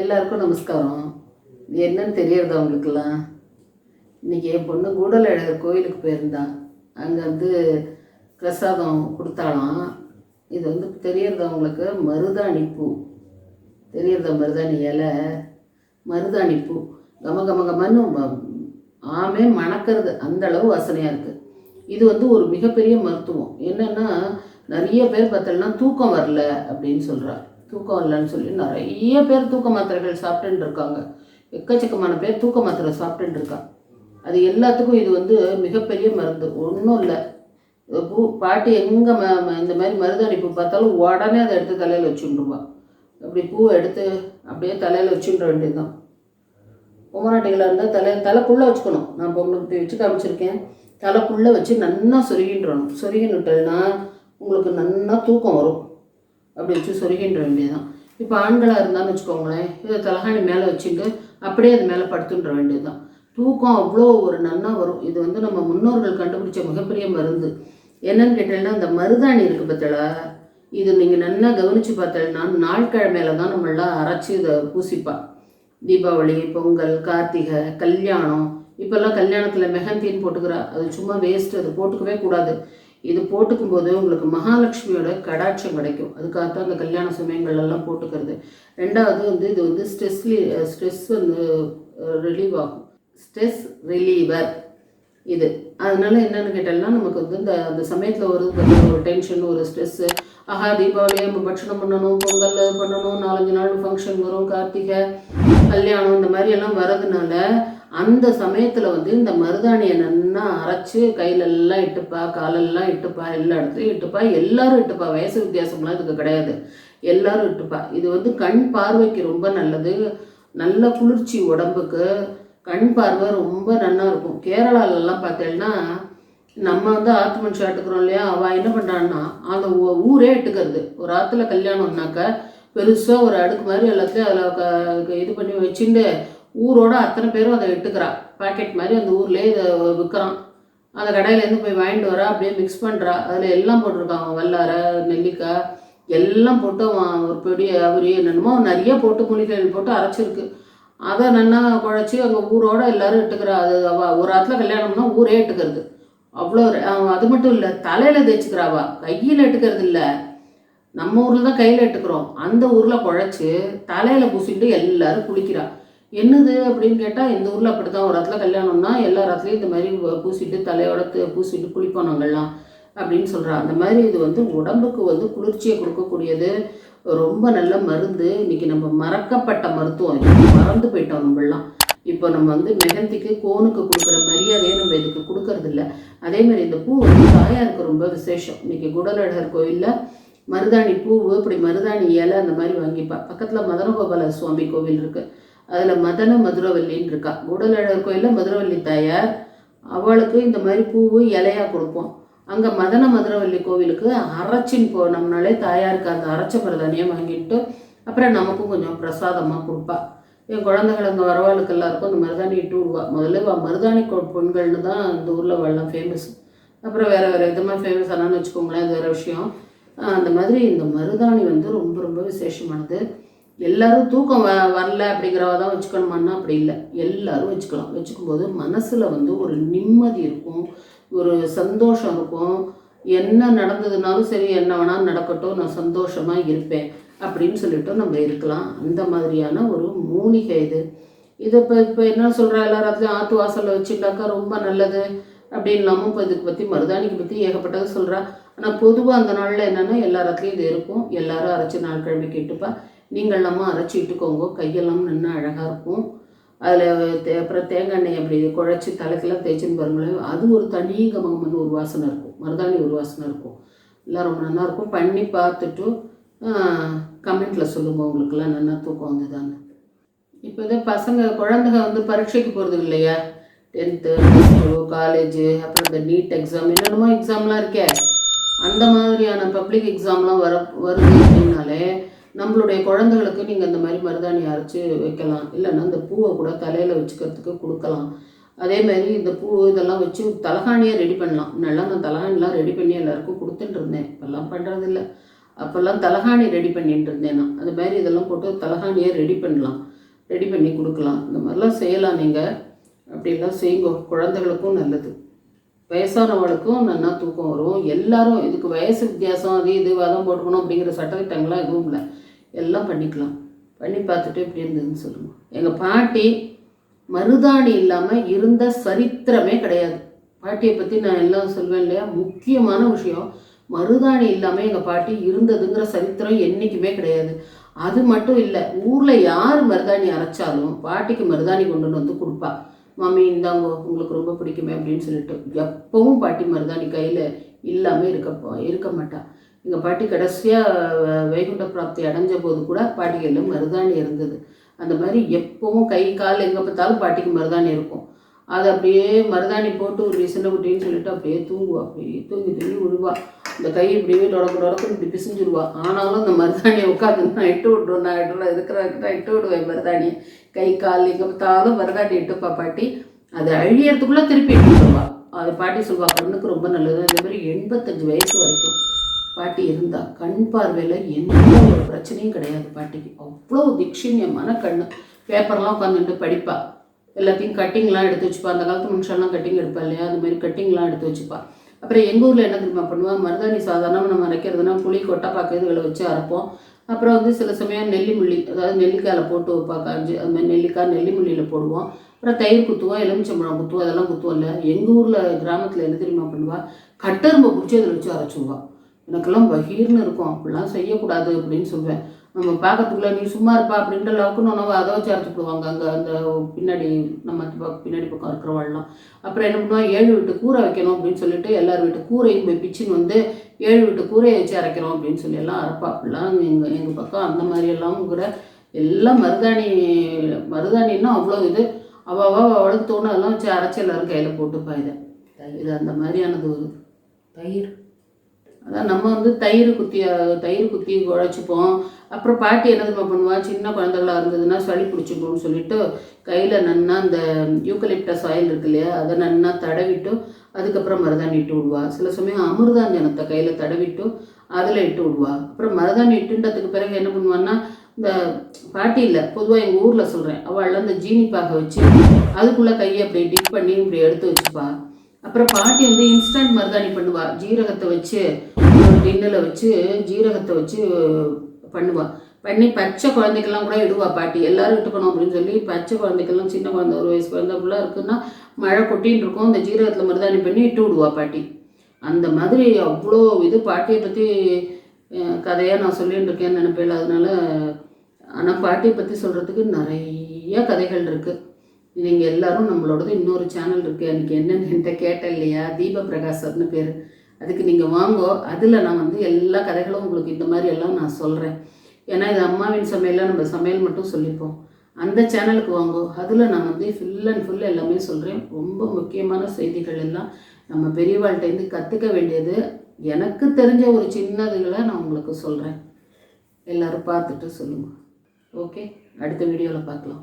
எல்லாருக்கும் நமஸ்காரம். என்னன்னு தெரியறது அவங்களுக்குலாம் இன்றைக்கி என் பொண்ணு கூடலழகர் கோயிலுக்கு போயிருந்தான் அங்கே வந்து பிரசாதம் கொடுத்தாலாம் இது வந்து தெரியறது அவங்களுக்கு மருதாணி பூ. தெரியறதா மருதாணி இலை? மருதாணி பூ. கம கம கமன்னு ஆமே மணக்கிறது. அந்த அளவு வாசனையாக இருக்குது இது வந்து ஒரு மிகப்பெரிய மருத்துவம். என்னென்னா நிறைய பேர் பார்த்தோம்னா தூக்கம் வரல அப்படின்னு சொல்றா. தூக்கம் இல்லைன்னு சொல்லி நிறைய பேர் தூக்க மாத்திரைகள் சாப்பிட்டுன்னு இருக்காங்க எக்கச்சக்கமான பேர் தூக்க மாத்திரை சாப்பிட்டுன்னு இருக்காங்க அது எல்லாத்துக்கும் இது வந்து மிகப்பெரிய மருந்து. ஒன்றும் இல்லை. பூ பாட்டி எங்கே ம இந்த மாதிரி மருதாணி பூ பார்த்தாலும் உடனே அதை எடுத்து தலையில் வச்சுட்டுருவா அப்படி பூவை எடுத்து அப்படியே தலையில் வச்சுன்ற வேண்டியதுதான். பொம்மநாட்டிகளாக இருந்தால் தலை தலைக்குள்ளே வச்சுக்கணும். நான் இப்போ உங்களுக்கு வச்சு காமிச்சிருக்கேன். தலைக்குள்ளே வச்சு நல்லா சொருகின்றணும். சொருகின்னுட்டேன்னா உங்களுக்கு நன்னா தூக்கம் வரும். அப்படி வச்சு சொருகின்ற வேண்டியதுதான். இப்போ ஆண்களாக இருந்தான்னு வச்சுக்கோங்களேன் இதை தலகாணி மேலே வச்சுட்டு அப்படியே அது மேலே படுத்துன்ற வேண்டியதுதான். தூக்கம் அவ்வளோ ஒரு நன்னா வரும். இது வந்து நம்ம முன்னோர்கள் கண்டுபிடிச்ச மிகப்பெரிய மருந்து. என்னன்னு கேட்டீங்கன்னா இந்த மருதாணி இருக்குது பார்த்தளா இது நீங்கள் நல்லா கவனித்து பார்த்தீங்கன்னா நாட்கிழமையில தான் நம்மளாம் அரைச்சி இதை பூசிப்பா. தீபாவளி பொங்கல் கார்த்திகை கல்யாணம். இப்போல்லாம் கல்யாணத்தில் மெஹந்தின்னு போட்டுக்கிறா. அது சும்மா வேஸ்ட் அது போட்டுக்கவே கூடாது. இது போட்டுக்கும் போது உங்களுக்கு மகாலட்சுமியோட கடாட்சம் கிடைக்கும். அதுக்காகத்தான் அந்த கல்யாண சமயங்கள்லாம் போட்டுக்கிறது. ரெண்டாவது வந்து இது வந்து ஸ்ட்ரெஸ்லி ஸ்ட்ரெஸ் வந்து ரிலீவ் ஆகும். ஸ்ட்ரெஸ் ரிலீவர் இது. அதனால என்னென்னு கேட்டால்னா நமக்கு வந்து இந்த அந்த சமயத்தில் வருது ஒரு டென்ஷன் ஒரு ஸ்ட்ரெஸ்ஸு ஆஹா தீபாவளி நம்ம பட்சணம் பண்ணணும் பொங்கல் பண்ணணும் நாலஞ்சு நாள் ஃபங்க்ஷன் வரும் கார்த்திகை கல்யாணம் இந்த மாதிரி எல்லாம் வரதுனால அந்த சமயத்தில் வந்து இந்த மருதாணியை நன்னா அரைச்சி கையிலெல்லாம் இட்டுப்பா காலெல்லாம் இட்டுப்பா எல்லா இடத்துலையும் இட்டுப்பா. எல்லாரும் இட்டுப்பா. வயசு வித்தியாசம்லாம் இதுக்கு கிடையாது. எல்லாரும் இட்டுப்பா. இது வந்து கண் பார்வைக்கு ரொம்ப நல்லது. நல்ல குளிர்ச்சி உடம்புக்கு கண் பார்வை ரொம்ப நல்லா இருக்கும். கேரளாலெல்லாம் பார்த்தீங்கன்னா நம்ம வந்து ஆத்து மனுஷன் எடுத்துக்கிறோம் இல்லையா? அவள் என்ன பண்ணுறான்னா அந்த ஊரே எடுத்துக்கிறது ஒரு ஆற்றுல கல்யாணம்னாக்க பெருசாக ஒரு அடுக்கு மாதிரி எல்லாத்தையும் அதில் இது பண்ணி வச்சுட்டு ஊரோட அத்தனை பேரும் அதை எடுத்துக்கிறா பாக்கெட் மாதிரி அந்த ஊர்லேயே இதை விற்கிறான் அந்த கடையிலேருந்து போய் வாங்கிட்டு வரா அப்படியே மிக்ஸ் பண்ணுறா அதில் எல்லாம் போட்டிருக்காங்க. வல்லாரை நெல்லிக்காய் எல்லாம் போட்டு அவன் ஒரு பெரிய அவரி என்னென்னமோ நிறைய போட்டு மூலிகைகள் போட்டு அரைச்சிருக்கு. அதை நல்லா குழச்சி அங்கே ஊரோட எல்லாரும் இட்டுக்கிறா அது அவள் ஒரு இடத்துல கல்யாணம்னா ஊரே இட்டுக்கிறது அவ்வளோ அது மட்டும் இல்லை தலையில் தேய்ச்சிக்கிறாவா கையில் எட்டுக்கிறது இல்லை. நம்ம ஊரில் தான் கையில் எட்டுக்கிறோம் அந்த ஊரில் குழச்சி தலையில் பூசிட்டு எல்லாரும் குளிக்கிறா. என்னது அப்படின்னு கேட்டால் இந்த ஊரில் அப்படி தான் ஒரு இடத்துல கல்யாணம்னா எல்லா இடத்துலையும் இந்த மாதிரி பூசிட்டு தலையோட பூசிட்டு குளிப்போம் நாங்கள்லாம் அப்படின்னு சொல்கிறா அந்த மாதிரி இது வந்து உடம்புக்கு வந்து குளிர்ச்சியை கொடுக்கக்கூடியது. ரொம்ப நல்ல மருந்து. இன்னைக்கு நம்ம மறக்கப்பட்ட மருத்துவம். மறந்து போயிட்டோம் நம்மளாம் இப்போ நம்ம வந்து மெகந்திக்கு கோனுக்கு கொடுக்குற மரியாதையை நம்ம இதுக்கு கொடுக்கறது இல்லை. அதே மாதிரி இந்த பூ வந்து தாயாருக்கு ரொம்ப விசேஷம். இன்றைக்கி குடலடர் கோயிலில் மருதாணி பூவு இப்படி மருதாணி இலை அந்த மாதிரி வாங்கிப்பா. பக்கத்தில் மதனகோபால சுவாமி கோவில் இருக்குது அதில் மதன மதுரவல்லின்னு இருக்கா. கூடலழகர் கோயிலில் மதுரவல்லி தாயார் அவளுக்கு இந்த மாதிரி பூவு இலையாக கொடுப்போம். அங்கே மதன மதுரவல்லி கோவிலுக்கு அரைச்சின்னு போனோம்னாலே தாயாருக்கு அந்த அரைச்ச மருதாணியை வாங்கிட்டு அப்புறம் நமக்கும் கொஞ்சம் பிரசாதமாக கொடுப்பா. என் குழந்தைகள் அங்கே வரவாளுக்கு எல்லாருக்கும் அந்த மருதாணி இட்டு விடுவா. முதல்ல வா மருதாணி கொ- பொண்கள்னு தான் இந்த ஊரில் வரலாம் ஃபேமஸ் அப்புறம் வேறு வேறு விதமாக ஃபேமஸ் ஆனான்னு வச்சுக்கோங்களேன் அது வேறு விஷயம். அந்த மாதிரி இந்த மருதாணி வந்து ரொம்ப ரொம்ப விசேஷமானது. எல்லாரும் தூக்கம் வ வரல அப்படிங்கிறவ தான் வச்சுக்கணுமான்னா அப்படி இல்லை. எல்லாரும் வச்சுக்கலாம். வச்சுக்கும் போது மனசில் வந்து ஒரு நிம்மதி இருக்கும். ஒரு சந்தோஷம் இருக்கும். என்ன நடந்ததுனாலும் சரி என்ன வேணாலும் நடக்கட்டும் நான் சந்தோஷமாக இருப்பேன் அப்படின்னு சொல்லிட்டு நம்ம இருக்கலாம். அந்த மாதிரியான ஒரு மூலிகை இது. இதை இப்போ இப்போ என்ன சொல்கிறா எல்லாத்தையும் ஆற்று வாசலில் வச்சுட்டாக்கா ரொம்ப நல்லது அப்படின்லாமும் இப்போ இதுக்கு பற்றி மருதாணிக்கு பற்றி ஏகப்பட்டது சொல்கிறா ஆனால் பொதுவாக அந்த நாளில் என்னென்னா எல்லா இடத்துலையும் இது இருக்கும். எல்லாரும் அரைச்சி நாள் கிழமை கேட்டுப்பா. நீங்களாமா அரைச்சி விட்டுக்கோங்க கையெல்லாம் நின்று அழகாக இருக்கும். அதில் தே அப்புறம் தேங்காய் எண்ணெய் அப்படி குழச்சி தலைக்கெல்லாம் தேய்ச்சின்னு பாருங்களேன். அது ஒரு தனி கமகமன்னு ஒரு வாசனை இருக்கும். மருதாணி ஒரு வாசனை இருக்கும். எல்லாம் ரொம்ப நல்லா இருக்கும். பண்ணி பார்த்துட்டு கமெண்ட்டில் சொல்லுங்கள் உங்களுக்குலாம் நல்லா தூக்கம் வந்ததான்னு. இப்போ இதே பசங்க குழந்தைங்க வந்து பரீட்சைக்கு போகிறது இல்லையா? டென்த்து காலேஜு அப்புறம் இந்த நீட் எக்ஸாம் என்னென்னமோ எக்ஸாம்லாம் இருக்கே. அந்த மாதிரியான பப்ளிக் எக்ஸாம்லாம் வர வருது அப்படின்னாலே நம்மளுடைய குழந்தைகளுக்கு நீங்கள் இந்த மாதிரி மருதாணி அரைச்சி வைக்கலாம். இல்லைன்னா இந்த பூவை கூட தலையில் வச்சுக்கிறதுக்கு கொடுக்கலாம். அதே மாதிரி இந்த பூ இதெல்லாம் வச்சு தலகாணியாக ரெடி பண்ணலாம். நல்லா நான் தலகாணிலாம் ரெடி பண்ணி எல்லாருக்கும் கொடுத்துட்டு இருந்தேன். இப்போல்லாம் பண்ணுறதில்ல அப்போல்லாம் தலகாணி ரெடி பண்ணிட்டு இருந்தேன் நான். அது மாதிரி இதெல்லாம் போட்டு தலகாணியை ரெடி பண்ணலாம். ரெடி பண்ணி கொடுக்கலாம். இந்த மாதிரிலாம் செய்யலாம் நீங்கள் அப்படிலாம் செய்யுங்க. குழந்தைகளுக்கும் நல்லது. வயசானவளுக்கும் நல்லா தூக்கம் வரும். எல்லாரும் இதுக்கு வயசு வித்தியாசம் அது இது வதம் போட்டுக்கணும் அப்படிங்கிற சட்டத்திட்டங்கள்லாம் எதுவும் இல்லை. எல்லாம் பண்ணிக்கலாம். பண்ணி பார்த்துட்டு எப்படி இருந்ததுன்னு சொல்லுங்கள் எங்கள் பாட்டி மருதாணி இல்லாமல் இருந்த சரித்திரமே கிடையாது. பாட்டியை பற்றி நான் எல்லாம் சொல்வேன் இல்லையா? முக்கியமான விஷயம் மருதாணி இல்லாமல் எங்கள் பாட்டி இருந்ததுங்கிற சரித்திரம் என்றைக்குமே கிடையாது. அது மட்டும் இல்லை ஊரில் யார் மருதாணி அரைச்சாலும் பாட்டிக்கு மருதாணி கொண்டு வந்து கொடுப்பா. மாமி இந்தாங்க உங்களுக்கு ரொம்ப பிடிக்குமே அப்படின்னு சொல்லிட்டு எப்பவும் பாட்டி மருதாணி கையில் இல்லாமல் இருக்க இருக்க மாட்டா. எங்கள் பாட்டி கடைசியாக வைகுண்ட பிராப்தி அடைஞ்ச போது கூட பாட்டி மருதாணி இருந்தது. அந்த மாதிரி எப்பவும் கை கால் எங்கே பார்த்தாலும் பாட்டிக்கு மருதாணி இருக்கும். அது அப்படியே மருதாணி போட்டு ஒரு விசின குட்டின்னு சொல்லிட்டு அப்படியே தூங்குவா. அப்படியே தூங்கி தூங்கி விழுவா. இந்த கை இப்படியே டொடக்கு டொடக்குன்னு இப்படி பிசிஞ்சிருவா. ஆனாலும் அந்த மருதாணியை உட்காந்து நான் இட்டு விட்ருவேன் நான் இட்டு இருக்கிறக்கிட்ட இட்டு விடுவேன் மருதாணி கை கால் எங்கே பார்த்தாலும் மருதாணி இட்டுப்பா பாட்டி. அது அழியறதுக்குள்ளே திருப்பி இட்டு விடுவா அது பாட்டி சொல்வா கண்ணுக்கு ரொம்ப நல்லது. அதே மாதிரி எண்பத்தஞ்சு வயசு வரைக்கும் பாட்டி இருந்தா கண் பார்வையில் எந்த ஒரு பிரச்சனையும் கிடையாது பாட்டிக்கு அவ்வளோ திக்ஷிணியமான கண்ணு பேப்பர்லாம் உட்காந்துட்டு படிப்பா. எல்லாத்தையும் கட்டிங்லாம் எடுத்து வச்சுப்பா. அந்த காலத்து மனுஷன்லாம் கட்டிங் எடுப்பா இல்லையா? அந்த மாதிரி கட்டிங்லாம் எடுத்து வச்சுப்பா. அப்புறம் எங்கள் ஊரில் என்ன தெரியுமா பண்ணுவா? மருதாணி சாதாரணமாக நம்ம அரைக்கிறதுனா புளி கொட்டைப்பாக்கு இதுகளை வச்சு அரைப்போம். அப்புறம் வந்து சில சமயம் நெல்லிமுள்ளி அதாவது நெல்லிக்காயில் போட்டு வைப்பா காஞ்சி. அது மாதிரி நெல்லிக்காய் நெல்லிமுள்ளியில் போடுவோம். அப்புறம் தயிர் குத்துவோம் எலுமிச்சம்பழம் குத்துவோம் அதெல்லாம் குத்துவோம் இல்லை எங்கள் ஊரில் கிராமத்தில் என்ன தெரியுமா பண்ணுவா? கட்டரும்பை பிடிச்சி அதில் வச்சு அரைச்சிடுவா. எனக்கெல்லாம் பகீர்னு இருக்கும். அப்படிலாம் செய்யக்கூடாது அப்படின்னு சொல்லுவேன் நம்ம பார்க்கறதுக்குள்ள நீ சும்மா இருப்பா அப்படின்ற அளவுக்கு நம்ம அதை வச்சு அரைச்சி போடுவாங்க. அங்கே அந்த பின்னாடி நம்ம பின்னாடி பக்கம் இருக்கிறவாள்லாம் அப்புறம் என்ன பண்ணுவோம்? ஏழு வீட்டு கூரை வைக்கணும் அப்படின்னு சொல்லிட்டு எல்லார் வீட்டு கூரையும் போய் பிச்சுன்னு வந்து ஏழு வீட்டு கூரையை வச்சு அரைக்கிறோம் அப்படின்னு சொல்லி எல்லாம் அரைப்பா. அப்படிலாம் எங்கள் எங்கள் பக்கம் அந்த மாதிரி எல்லாம் கூட எல்லாம் மருதாணி மருதாணின்னா அவ்வளோ இது. அவள் அவளுக்கு தோணதெல்லாம் வச்சு அரைச்சி எல்லாரும் கையில் போட்டுப்பா இதை. இது அந்த மாதிரியானது ஒரு தயிர். அதான் நம்ம வந்து தயிர் குத்தி தயிர் குத்தி குழைச்சிப்போம். அப்புறம் பாட்டி என்ன தெரியுமா பண்ணுவா? சின்ன குழந்தைகளாக இருந்ததுன்னா சளி பிடிச்சிக்கணும்னு சொல்லிட்டு கையில் நன்னா அந்த யூக்கலிப்டஸ் ஆயில் இருக்கு இல்லையா அதை நன்னா தடவிட்டு அதுக்கப்புறம் மருதாணி இட்டு விடுவா. சில சமயம் அமிர்தாஞ்சனத்தை கையில் தடவிட்டு அதில் இட்டு விடுவா. அப்புறம் மருதாணி இட்டுன்றதுக்கு பிறகு என்ன பண்ணுவான்னா இந்த பாட்டி இல்லை பொதுவாக எங்கள் ஊரில் சொல்கிறேன் அவள் அந்த ஜீனி பாக வச்சு அதுக்குள்ளே கையை அப்படியே டிப் பண்ணி இப்படி எடுத்து வச்சுப்பா. அப்புறம் பாட்டி வந்து இன்ஸ்டன்ட் மருதாணி பண்ணுவா. ஜீரகத்தை வச்சு ஒரு டின்னில் வச்சு ஜீரகத்தை வச்சு பண்ணுவா. பண்ணி பச்சை குழந்தைக்கெல்லாம் கூட இடுவா பாட்டி. எல்லாரும் இட்டுக்கணும் அப்படின்னு சொல்லி பச்சை குழந்தைக்கெல்லாம் சின்ன குழந்தை ஒரு வயசு குழந்தை ஃபுல்லாக இருக்குன்னா மழை கொட்டின்னு இருக்கும். இந்த ஜீரகத்தில் மருதாணி பண்ணி இட்டு விடுவா பாட்டி. அந்த மாதிரி அவ்வளோ இது பாட்டியை பற்றி கதையாக நான் சொல்லிட்டு இருக்கேன்னு நினைப்பேன். அதனால ஆனால் பாட்டியை பற்றி சொல்கிறதுக்கு நிறைய கதைகள் இருக்குது நீங்கள் எல்லாரும் நம்மளோடது இன்னொரு சேனல் இருக்குது அன்றைக்கி என்னென்னு என்கிட்ட கேட்டேன் இல்லையா தீப பிரகாசர்னு பேர். அதுக்கு நீங்கள் வாங்கோ. அதில் நான் வந்து எல்லா கதைகளும் உங்களுக்கு இந்த மாதிரி எல்லாம் நான் சொல்கிறேன் ஏன்னா இது அம்மாவின் சமையலில் நம்ம சமையல் மட்டும் சொல்லிப்போம். அந்த சேனலுக்கு வாங்கோ. அதில் நான் வந்து ஃபுல் அண்ட் ஃபுல் எல்லாமே சொல்கிறேன் ரொம்ப முக்கியமான செய்திகள் எல்லாம் நம்ம பெரியவாள்கிட்டேருந்து கற்றுக்க வேண்டியது. எனக்கு தெரிஞ்ச ஒரு சின்னதுகளை நான் உங்களுக்கு சொல்கிறேன் எல்லோரும் பார்த்துட்டு சொல்லுங்கள் ஓகே? அடுத்த வீடியோவில் பார்க்கலாம்.